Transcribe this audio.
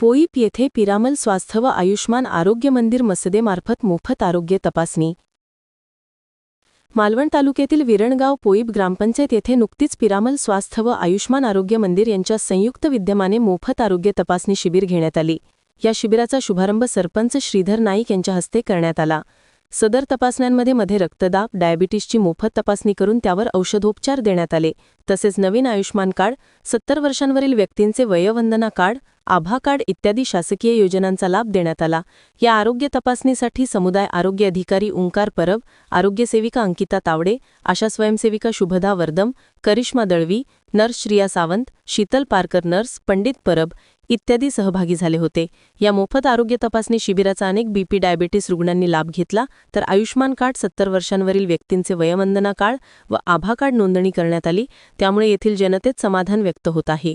पोईप येथे पिरामल स्वास्थ्य व आयुष्मान आरोग्य मंदिर मसदेमार्फत मोफत आरोग्य तपासणी. मालवण तालुक्यातील विरणगाव पोईप ग्रामपंचायत येथे नुकतीच पिरामल स्वास्थ्य व आयुष्मान आरोग्य मंदिर यांच्या संयुक्त विद्यमाने मोफत आरोग्य तपासणी शिबिर घेण्यात आली. या शिबिराचा शुभारंभ सरपंच श्रीधर नाईक यांच्या हस्ते करण्यात आला. सदर तपासण्यांमध्ये मध्ये रक्तदाब डायबिटीसची मोफत तपासणी करून त्यावर औषधोपचार देण्यात आले. तसेच नवीन आयुष्मान कार्ड सत्तर वर्षांवरील व्यक्तींचे वयवंदना कार्ड आभा कार्ड इत्यादी शासकीय योजनांचा लाभ देण्यात आला. या आरोग्य तपासणीसाठी समुदाय आरोग्य अधिकारी ओंकार परब आरोग्यसेविका अंकिता तावडे आशा स्वयंसेविका शुभदा वर्दम करिश्मा दळवी नर्स श्रिया सावंत शीतल पारकर नर्स पंडित परब इत्यादी सहभागी झाले होते. या मोफत आरोग्य तपासणी शिबिराचा अनेक बीपी डायबिटीस रुग्णांनी लाभ घेतला. तर आयुष्मान कार्ड सत्तर वर्षांवरील व्यक्तींचे वयवंदना कार्ड व आभा कार्ड नोंदणी करण्यात आली. त्यामुळे येथील जनतेत समाधान व्यक्त होत आहे.